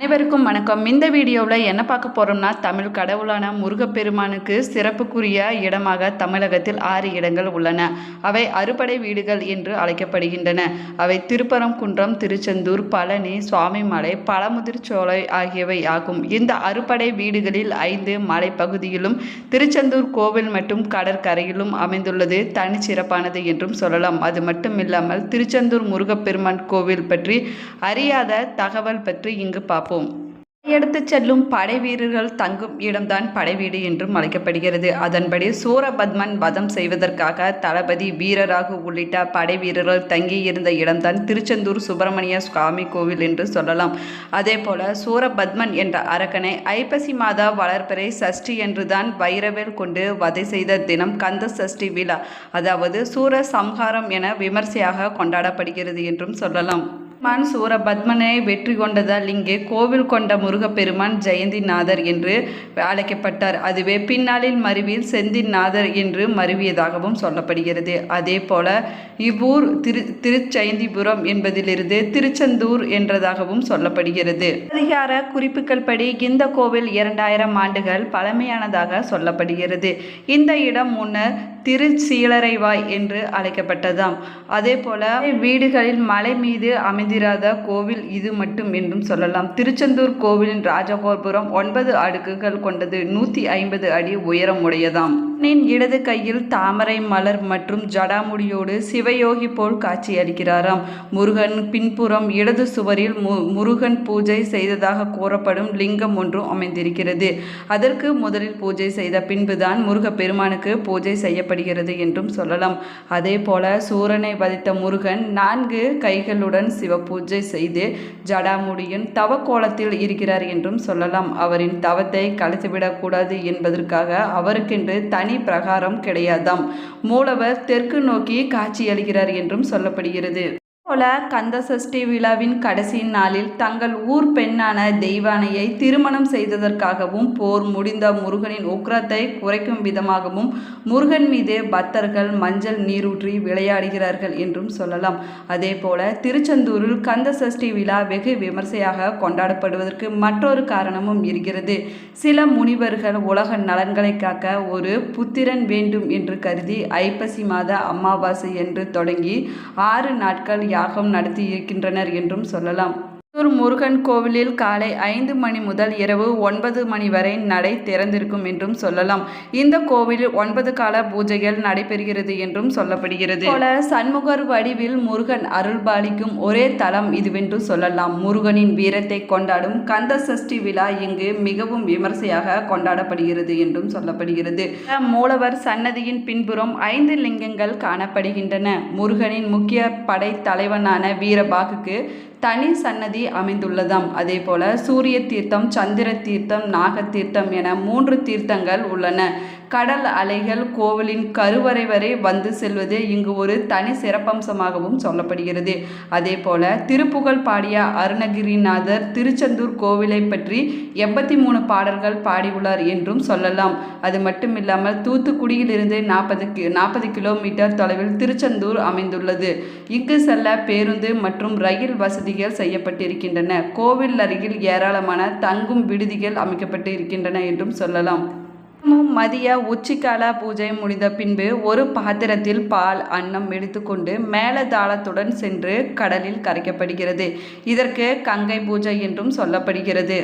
அனைவருக்கும் வணக்கம். இந்த வீடியோவில் என்ன பார்க்க போகிறோம்னா தமிழ் கடவுளான முருகப்பெருமானுக்கு சிறப்புக்குரிய இடமாக தமிழகத்தில் ஆறு இடங்கள் உள்ளன. அவை அறுபடை வீடுகள் என்று அழைக்கப்படுகின்றன. அவை திருப்பரங்குன்றம் திருச்செந்தூர் பழனி சுவாமிமலை பழமுதிர்ச்சோலை ஆகியவை ஆகும். இந்த அறுபடை வீடுகளில் ஐந்து மலைப்பகுதியிலும் திருச்செந்தூர் கோவில் மற்றும் கடற்கரையிலும் அமைந்துள்ளது. தனிச்சிறப்பானது என்றும் சொல்லலாம். அது மட்டும் இல்லாமல் திருச்செந்தூர் முருகப்பெருமான் கோவில் பற்றி அறியாத தகவல் பற்றி இங்கு பார்ப்போம். எடுத்துச் செல்லும் படை வீரர்கள் தங்கும் இடம்தான் படைவீடு என்றும் அழைக்கப்படுகிறது. அதன்படி சூரபத்மன் வதம் செய்வதற்காக தளபதி வீரராகு உள்ளிட்ட படை வீரர்கள் தங்கியிருந்த இடம்தான் திருச்செந்தூர் சுப்பிரமணிய சுவாமி கோவில் என்று சொல்லலாம். அதே போல சூரபத்மன் என்ற அரக்கனை ஐப்பசி மாதா வளர்ப்பறை சஷ்டி என்றுதான் வைரவேல் கொண்டு வதை செய்த தினம் கந்த சஷ்டி விழா அதாவது சூர சம்ஹாரம் என விமர்சையாக கொண்டாடப்படுகிறது என்றும் சொல்லலாம். பெருமான் சூரபத்மனை வெற்றி கொண்டதால் இங்கே கோவில் கொண்ட முருகப்பெருமான் ஜெயந்திநாதர் என்று அழைக்கப்பட்டார். அதுவே பின்னாளில் மருவியில் செந்திநாதர் என்று மருவியதாகவும் சொல்லப்படுகிறது. அதே போல இவ்வூர் திரு திருச்செயந்திபுரம் என்பதிலிருந்து திருச்செந்தூர் என்றதாகவும் சொல்லப்படுகிறது. அதிகார குறிப்புகள் படி இந்த கோவில் இரண்டாயிரம் ஆண்டுகள் பழமையானதாக சொல்லப்படுகிறது. இந்த இடம் முன்னர் திருச்சீலரைவாய் என்று அழைக்கப்பட்டதாம். அதே போல வீடுகளில் மலை மீது அமைந்திராத கோவில் இது மட்டும் என்றும் சொல்லலாம். திருச்செந்தூர் கோவிலின் ராஜகோபுரம் ஒன்பது அடுக்குகள் கொண்டது நூற்றி ஐம்பது அடி உயரம் உடையதாம். நின் இடது கையில் தாமரை மலர் மற்றும் ஜடாமுடியோடு சிவயோகி போல் காட்சியளிக்கிறாராம். முருகன் பின்புறம் இடது சுவரில் மு முருகன் பூஜை செய்ததாக கூறப்படும் லிங்கம் ஒன்றும் அமைந்திருக்கிறது. அதற்கு முதலில் பூஜை செய்த பின்புதான் முருகப்பெருமானுக்கு பூஜை செய்யப்படுகிறது என்றும் சொல்லலாம். அதே போல சூரனை வதித்த முருகன் நான்கு கைகளுடன் சிவ பூஜை செய்து ஜடாமுடியின் தவக்கோலத்தில் இருக்கிறார் என்றும் சொல்லலாம். அவரின் தவத்தை கலைத்துவிடக்கூடாது என்பதற்காக அவருக்கென்று தனி பிரகாரம் கிடையாதாம். மூலவர் தெற்கு நோக்கி காட்சியளிக்கிறார் என்றும் சொல்லப்படுகிறது. போல கந்த சஷ்டி விழாவின் கடைசி நாளில் தங்கள் ஊர் பெண்ணான தெய்வானையை திருமணம் செய்ததற்காகவும் போர் முடிந்த முருகனின் உக்ரத்தை குறைக்கும் விதமாகவும் முருகன் மீது பக்தர்கள் மஞ்சள் நீரூற்றி விளையாடுகிறார்கள் என்றும் சொல்லலாம். அதே போல திருச்செந்தூரில் கந்த சஷ்டி விழா வெகு விமர்சையாக கொண்டாடப்படுவதற்கு மற்றொரு காரணமும் இருக்கிறது. சில முனிவர்கள் உலக நலன்களை காக்க ஒரு புத்திரன் வேண்டும் என்று கருதி ஐப்பசி மாத அமாவாசை என்று தொடங்கி ஆறு நாட்கள் யாகம் நடத்தி இருக்கின்றனர் என்றும் சொல்லலாம். திருச்செந்தூர் முருகன் கோவிலில் காலை ஐந்து மணி முதல் இரவு ஒன்பது மணி வரை நடை திறந்திருக்கும் என்றும் சொல்லலாம். இந்த கோவிலில் ஒன்பது கால பூஜைகள் நடைபெறுகிறது என்றும் சொல்லப்படுகிறது. போல சண்முகர் வடிவில் முருகன் அருள்பாலிக்கும் ஒரே தலம் இதுவென்று சொல்லலாம். முருகனின் வீரத்தை கொண்டாடும் கந்த சஷ்டி விழா இங்கு மிகவும் விமர்சையாக கொண்டாடப்படுகிறது என்றும் சொல்லப்படுகிறது. மூலவர் சன்னதியின் பின்புறம் ஐந்து லிங்கங்கள் காணப்படுகின்றன. முருகனின் முக்கிய படை தலைவனான வீரபாகுக்கு தனி சன்னதி அமைந்துள்ளதாம். அதே போல சூரிய தீர்த்தம் சந்திர தீர்த்தம் நாக தீர்த்தம் என மூன்று தீர்த்தங்கள் உள்ளன. கடல் அலைகள் கோவிலின் கருவறை வரை வந்து செல்வது இங்கு ஒரு தனி சிறப்பம்சமாகவும் சொல்லப்படுகிறது. அதே போல திருப்புகழ் பாடிய அருணகிரிநாதர் திருச்செந்தூர் கோவிலை பற்றி எண்பத்தி மூணு பாடல்கள் பாடியுள்ளார் என்றும் சொல்லலாம். அது மட்டுமில்லாமல் தூத்துக்குடியிலிருந்து நாற்பது கி நாற்பது கிலோமீட்டர் தொலைவில் திருச்செந்தூர் அமைந்துள்ளது. இங்கு செல்ல பேருந்து மற்றும் ரயில் வசதிகள் செய்யப்பட்டிருக்கின்றன. கோவில் அருகில் ஏராளமான தங்கும் விடுதிகள் அமைக்கப்பட்டு இருக்கின்றன என்றும் சொல்லலாம். மதிய உச்சிக்கால பூஜை முடிந்த பின்பு ஒரு பாத்திரத்தில் பால் அன்னம் எடுத்துக்கொண்டு மேலதாளத்துடன் சென்று கடலில் கரைக்கப்படுகிறது. இதற்கு கங்கை பூஜை என்றும் சொல்லப்படுகிறது.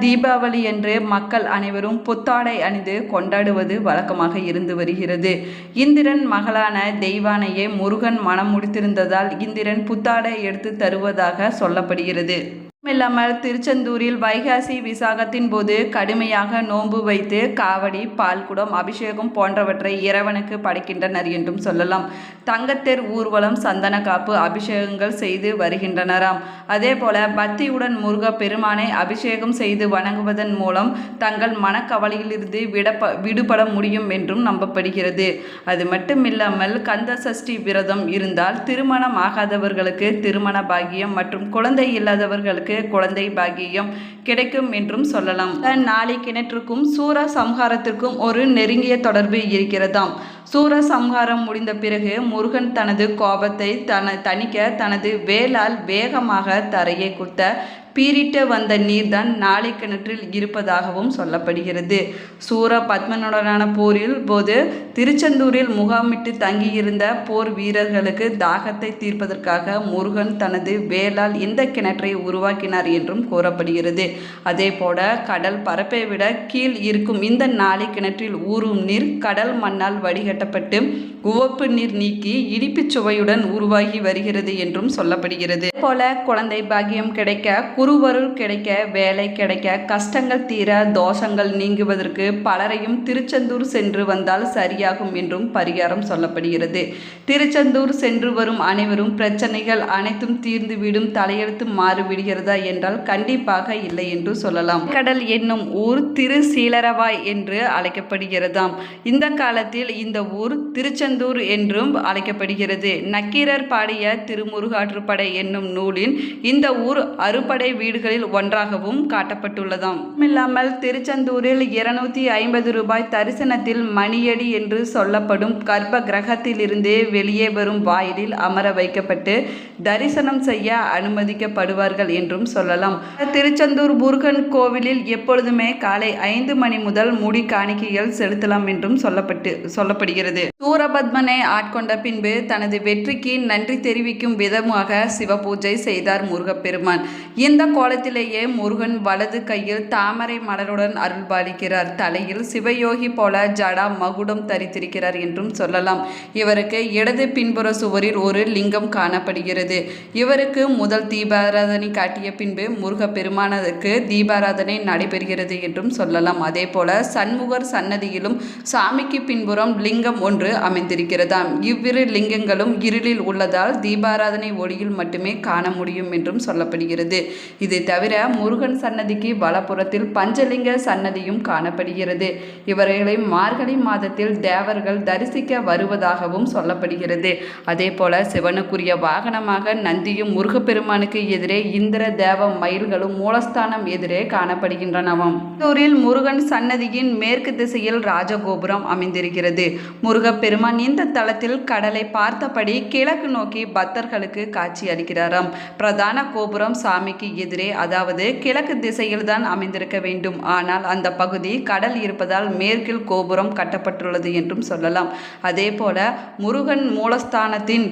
தீபாவளி என்று மக்கள் அனைவரும் புத்தாடை அணிந்து கொண்டாடுவது வழக்கமாக இருந்து வருகிறது. இந்திரன் மகளான தெய்வானையே முருகன் மனம் முடித்திருந்ததால் இந்திரன் புத்தாடை எடுத்து தருவதாக சொல்லப்படுகிறது. இல்லாமல் திருச்செந்தூரில் வைகாசி விசாகத்தின் போது கடுமையாக நோன்பு வைத்து காவடி பால்குடம் அபிஷேகம் போன்றவற்றை இறைவனுக்கு படைக்கின்றனர் என்றும் சொல்லலாம். தங்கத்தேர் ஊர்வலம் சந்தன காப்பு அபிஷேகங்கள் செய்து வருகின்றனராம். அதே போல பக்தியுடன் முருக பெருமானை அபிஷேகம் செய்து வணங்குவதன் மூலம் தங்கள் மனக்கவலையிலிருந்து விடப்ப விடுபட முடியும் என்றும் நம்பப்படுகிறது. அது மட்டுமில்லாமல் கந்த சஷ்டி விரதம் இருந்தால் திருமணம் ஆகாதவர்களுக்கு திருமண பாகியம் மற்றும் குழந்தை இல்லாதவர்களுக்கு குழந்தை பாகியம் கிடைக்கும் என்றும் சொல்லலாம். நாளை கிணற்றுக்கும் சூர சம்ஹாரத்திற்கும் ஒரு நெருங்கிய தொடர்பு இருக்கிறதாம். சூர சம்ஹாரம் முடிந்த பிறகு முருகன் தனது கோபத்தை தன தணிக்க தனது வேலால் வேகமாக தரையை குத்த பீரிட்டு வந்த நீர்தான் நாளை கிணற்றில் இருப்பதாகவும் சொல்லப்படுகிறது. சூர பத்மனுடனான போரில் போது திருச்செந்தூரில் முகாமிட்டு தங்கியிருந்த போர் வீரர்களுக்கு தாகத்தை தீர்ப்பதற்காக முருகன் தனது வேளால் இந்த கிணற்றை உருவாக்கினார் என்றும் கூறப்படுகிறது. அதேபோல கடல் பரப்பை விட கீழ் இருக்கும் இந்த நாளை கிணற்றில் ஊறும் நீர் கடல் மண்ணால் வடிகட்டப்பட்டு உவப்பு நீர் நீக்கி இனிப்புச் சுவையுடன் உருவாகி வருகிறது என்றும் சொல்லப்படுகிறது. போல குழந்தை பாக்கியம் கிடைக்க குருவருள் கிடைக்க வேலை கிடைக்க கஷ்டங்கள் தீர தோஷங்கள் நீங்குவதற்கு பலரையும் திருச்செந்தூர் சென்று வந்தால் சரியாகும் என்றும் பரிகாரம் சொல்லப்படுகிறது. திருச்செந்தூர் சென்று வரும் அனைவரும் பிரச்சனைகள் அனைத்தும் தீர்ந்துவிடும் தலையெழுத்து மாறிவிடுகிறதா என்றால் கண்டிப்பாக இல்லை என்று சொல்லலாம். கடல் என்னும் ஊர் திருசீலரவாய் என்று அழைக்கப்படுகிறதாம். இந்த காலத்தில் இந்த ஊர் திருச்செந்தூர் என்றும் அழைக்கப்படுகிறது. நக்கீரர் பாடிய திருமுருகாற்றுப்படை என்னும் நூலின் இந்த ஊர் அறுபடை வீடுகளில் ஒன்றாகவும் காட்டப்பட்டுள்ளதாம். இல்லாமல் திருச்செந்தூரில் இருநூத்தி ஐம்பது ரூபாய் தரிசனத்தில் மணியடி என்று சொல்லப்படும் கர்ப்ப கிரகத்திலிருந்தே வெளியே வரும் வாயிலில் அமர வைக்கப்பட்டு தரிசனம் செய்ய அனுமதிக்கப்படுவார்கள் என்றும் சொல்லலாம். திருச்செந்தூர் முருகன் கோவிலில் எப்பொழுதுமே காலை ஐந்து மணி முதல் முடி காணிக்கைகள் செலுத்தலாம் என்றும் சொல்லப்பட்டு சொல்லப்படுகிறது. சூரபத்மனை ஆட்கொண்ட பின்பு தனது வெற்றிக்கு நன்றி தெரிவிக்கும் விதமாக சிவபூஜை செய்தார் முருகப்பெருமான். இந்த கோலத்திலேயே முருகன் வலது கையில் தாமரை மலருடன் அருள்பாலிக்கிறார். தலையில் சிவயோகி போல ஜடா மகுடம் தரித்திருக்கிறார் என்றும் சொல்லலாம். இவருக்கு இடது பின்புற சுவரில் ஒரு லிங்கம் காணப்படுகிறது. இவருக்கு முதல் தீபாராதனை காட்டிய பின்பு முருகப்பெருமானதுக்கு தீபாராதனை நடைபெறுகிறது என்றும் சொல்லலாம். அதே போல சண்முகர் சன்னதியிலும் சாமிக்கு பின்புறம் லிங்கம் ஒன்று அமைந்திருக்கிறதாம். இவ்விரு லிங்கங்களும் இருளில் உள்ளதால் தீபாராதனை ஒளியில் மட்டுமே காண முடியும் என்றும் சொல்லப்படுகிறது. இது தவிர முருகன் சன்னதிக்கு வலப்புறத்தில் பஞ்சலிங்க சன்னதியும் காணப்படுகிறது. இவர்களை மார்கழி மாதத்தில் தேவர்கள் தரிசிக்க வருவதாகவும் சொல்லப்படுகிறது. அதே போல சிவனுக்குரிய வாகனமாக நந்தியும் முருகப்பெருமானுக்கு எதிரே இந்திர தேவ மயில்களும் மூலஸ்தானம் எதிரே காணப்படுகின்றனவாம். தூரில் முருகன் சன்னதியின் மேற்கு திசையில் ராஜகோபுரம் அமைந்திருக்கிறது. முருகப்பெருமான் இந்த தளத்தில் கடலை பார்த்தபடி கிழக்கு நோக்கி பக்தர்களுக்கு காட்சி அளிக்கிறாராம். பிரதான கோபுரம் சாமிக்கு எதிரே அதாவது கிழக்கு திசையில் தான் அமைந்திருக்க வேண்டும். ஆனால் அந்த பகுதி கடல் இருப்பதால் மேற்கில் கோபுரம் கட்டப்பட்டுள்ளது என்றும் சொல்லலாம். அதே போல முருகன் மூலஸ்தானத்தின்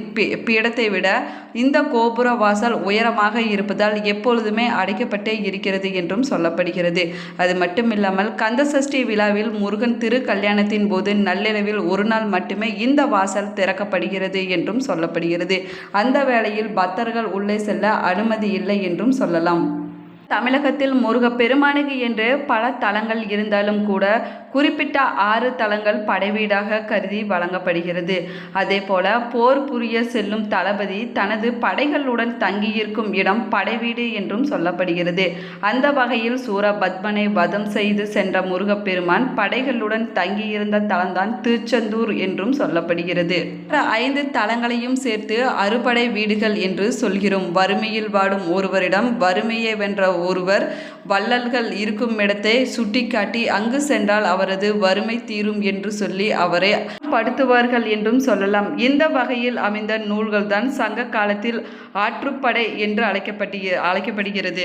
பீடத்தை விட இந்த கோபுர வாசல் உயரமாக இருப்பதால் எப்பொழுதுமே அடைக்கப்பட்டே இருக்கிறது என்றும் சொல்லப்படுகிறது. அது மட்டுமில்லாமல் கந்தசஷ்டி விழாவில் முருகன் திரு கல்யாணத்தின் போது நள்ளிரவில் ஒரு நாள் மட்டுமே இந்த வாசல் திறக்கப்படுகிறது என்றும் சொல்லப்படுகிறது. அந்த வேளையில் பக்தர்கள் உள்ளே செல்ல அனுமதி இல்லை என்றும் சொல்லலாம் தமிழகத்தில் முருகப்பெருமானுக்கு என்று பல தலங்கள் இருந்தாலும் கூட குறிப்பிட்ட ஆறு தலங்கள் படைவீடாக கருதி வழங்கப்படுகிறது. அதே போல போர் புரிய செல்லும் தளபதி தனது படைகளுடன் தங்கியிருக்கும் இடம் படைவீடு என்றும் சொல்லப்படுகிறது. அந்த வகையில் சூரபத்மனை வதம் செய்து சென்ற முருகப்பெருமான் படைகளுடன் தங்கியிருந்த தலம்தான் திருச்செந்தூர் என்றும் சொல்லப்படுகிறது. ஐந்து தலங்களையும் சேர்த்து அறுபடை வீடுகள் என்று சொல்கிறோம். வறுமையில் வாடும் ஒருவரிடம் வறுமையை வென்ற ஒருவர் வள்ளல்கள் இருக்கும் இடத்தை சுட்டிக்காட்டி அங்கு சென்றால் அவரது வறுமை தீரும் என்று சொல்லி அவரை படுத்துவார்கள் என்றும் சொல்லலாம். இந்த வகையில் அமைந்த நூல்கள் தான் சங்க காலத்தில் ஆற்றுப்படை என்று அழைக்கப்பட்டு அழைக்கப்படுகிறது.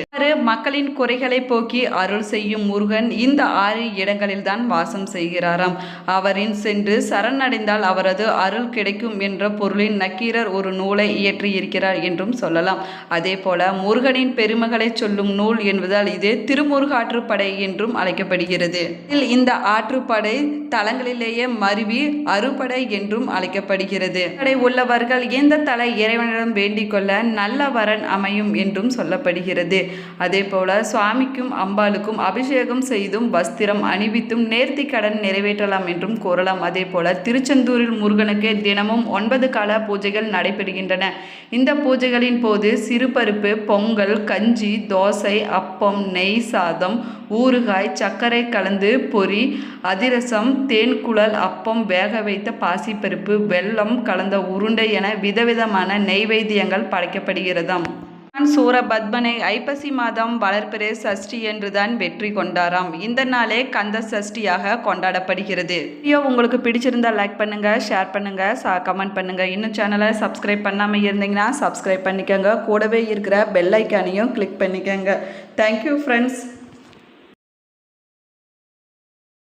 மக்களின் குறைகளை போக்கி அருள் செய்யும் முருகன் இந்த ஆறு இடங்களில் தான் வாசம் செய்கிறாராம். அவரின் சென்று சரணடைந்தால் அவரது அருள் கிடைக்கும் என்ற பொருளின் நக்கீரர் ஒரு நூலை இயற்றியிருக்கிறார் என்றும் சொல்லலாம். அதே போல முருகனின் பெருமகளை சொல்லும் நூல் என்பதால் இது திருமுருகாற்றுப்படை என்றும் அழைக்கப்படுகிறது. இதில் இந்த ஆற்றுப்படை தலங்களிலேயே மருவி அறுபடை என்றும் அழைக்கப்படுகிறது. படை உள்ளவர்கள் எந்த தலை இறைவனிடம் வேண்டிக் கொள்ள நல்ல வரன் அமையும் என்றும் சொல்லப்படுகிறது. அதே போல சுவாமிக்கும் அம்பாளுக்கும் அபிஷேகம் செய்தும் வஸ்திரம் அணிவித்தும் நேர்த்தி கடன் நிறைவேற்றலாம் என்றும் கூறலாம். அதே போல திருச்செந்தூரில் முருகனுக்கு தினமும் ஒன்பது கால பூஜைகள் நடைபெறுகின்றன. இந்த பூஜைகளின் போது சிறுபருப்பு பொங்கல் கஞ்சி தோசை அப்பம் நெய் சாதம் ஊறுகாய் சர்க்கரை கலந்து பொறி அதிரசம் தேன்குழல் அப்பம் வேக வைத்த பாசிப்பருப்பு வெல்லம் கலந்த உருண்டை என விதவிதமான நெய்வேத்தியங்கள் படைக்கப்படுகிறதாம். சூரபத்மனை ஐப்பசி மாதம் வளர்பிறை சஷ்டி என்றுதான் வெற்றி கொண்டாராம். இந்த நாளே கந்த சஷ்டியாக கொண்டாடப்படுகிறது. வீடியோ உங்களுக்கு பிடிச்சிருந்தா லைக் பண்ணுங்க ஷேர் பண்ணுங்க கமெண்ட் பண்ணுங்க. இன்னும் சேனலை சப்ஸ்கிரைப் பண்ணாமல் இருந்தீங்கன்னா சப்ஸ்கிரைப் பண்ணிக்கோங்க. கூடவே இருக்கிற பெல் ஐக்கானையும் கிளிக் பண்ணிக்கோங்க. Thank you friends